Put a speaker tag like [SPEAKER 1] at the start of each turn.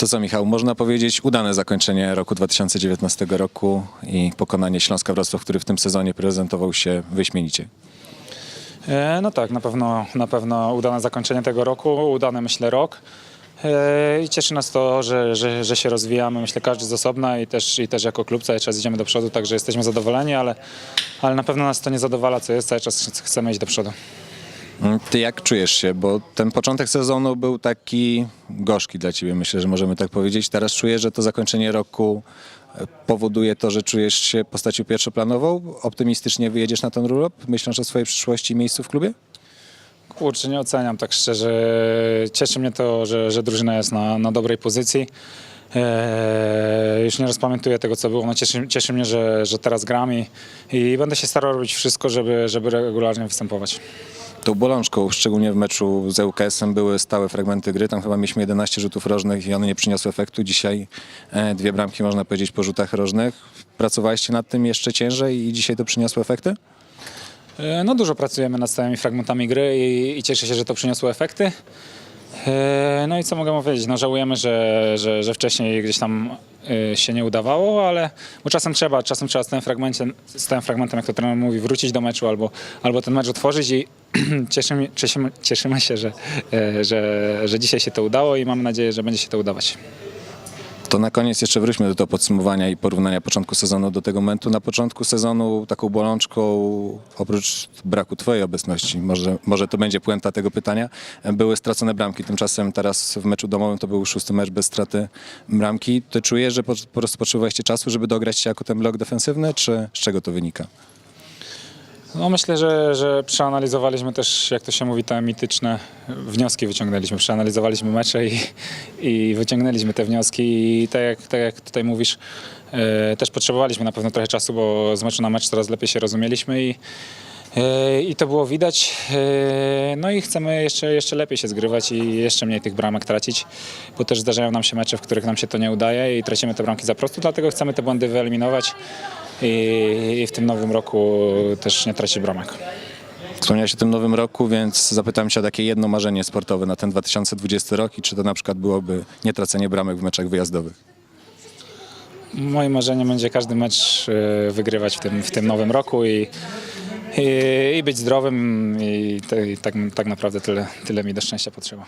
[SPEAKER 1] To co Michał, można powiedzieć udane zakończenie roku 2019 roku i pokonanie Śląska Wrocław, który w tym sezonie prezentował się wyśmienicie.
[SPEAKER 2] E, No tak, na pewno, na pewno udane zakończenie tego roku, udany myślę rok. E, I cieszy nas to, że, że, że się rozwijamy, myślę każdy z osobna i też, i też jako klub cały czas idziemy do przodu, także jesteśmy zadowoleni, ale, ale na pewno nas to nie zadowala, co jest, cały czas chcemy iść do przodu.
[SPEAKER 1] Mm, Ty jak czujesz się? Bo ten początek sezonu był taki gorzki dla ciebie, myślę, że możemy tak powiedzieć. Teraz czujesz, że to zakończenie roku e, powoduje to, że czujesz się postacią pierwszoplanową? Optymistycznie wyjedziesz na ten urlop? Myślisz o swojej przyszłości i miejscu w klubie?
[SPEAKER 2] Kurczę, nie oceniam tak szczerze. Cieszy mnie to, że, że drużyna jest na, na dobrej pozycji. Eee, już nie rozpamiętuję tego, co było. No cieszy, cieszy mnie, że, że teraz gram i, i będę się starał robić wszystko, żeby, żeby regularnie występować.
[SPEAKER 1] Tą bolączką, szczególnie w meczu z ŁKS-em, były stałe fragmenty gry. Tam chyba mieliśmy 11 rzutów rożnych i one nie przyniosły efektu. Dzisiaj e, dwie bramki, można powiedzieć, po rzutach rożnych. Pracowaliście nad tym jeszcze ciężej i dzisiaj to przyniosło efekty?
[SPEAKER 2] E, No dużo pracujemy nad stałymi fragmentami gry i, i cieszę się, że to przyniosło efekty. E, No i co mogę powiedzieć? No żałujemy, że, że, że wcześniej gdzieś tam e, się nie udawało, ale bo czasem trzeba, czasem trzeba z tym fragmentem, z tym fragmentem jak to trener mówi, wrócić do meczu albo, albo ten mecz otworzyć i cieszymy, cieszymy, cieszymy się, że, e, że, że dzisiaj się to udało i mamy nadzieję, że będzie się to udawać.
[SPEAKER 1] To na koniec jeszcze wróćmy do tego podsumowania i porównania początku sezonu do tego momentu. Na początku sezonu taką bolączką, oprócz braku twojej obecności, może, może to będzie puenta tego pytania, były stracone bramki. Tymczasem teraz w meczu domowym to był szósty mecz bez straty bramki. Ty czujesz, że po, po prostu potrzebowaliście czasu, żeby dograć się jako ten blok defensywny, czy z czego to wynika?
[SPEAKER 2] No myślę, że, że przeanalizowaliśmy też, jak to się mówi, te mityczne wnioski wyciągnęliśmy. Przeanalizowaliśmy mecze i, i wyciągnęliśmy te wnioski i tak jak, tak jak tutaj mówisz, e, też potrzebowaliśmy na pewno trochę czasu, bo z meczu na mecz coraz lepiej się rozumieliśmy i e, i to było widać. E, No i chcemy jeszcze, jeszcze lepiej się zgrywać i jeszcze mniej tych bramek tracić, bo też zdarzają nam się mecze, w których nam się to nie udaje i tracimy te bramki za prosto, dlatego chcemy te błędy wyeliminować i, w tym nowym roku też nie tracić bramek.
[SPEAKER 1] Wspomniałeś o tym nowym roku, więc zapytam cię o takie jedno marzenie sportowe na ten 2020 rok i czy to na przykład byłoby nietracenie bramek w meczach wyjazdowych?
[SPEAKER 2] Moim marzeniem będzie każdy mecz e, wygrywać w tym, w tym nowym roku i, i, i być zdrowym i, te, i tak, tak naprawdę tyle, tyle mi do szczęścia potrzeba.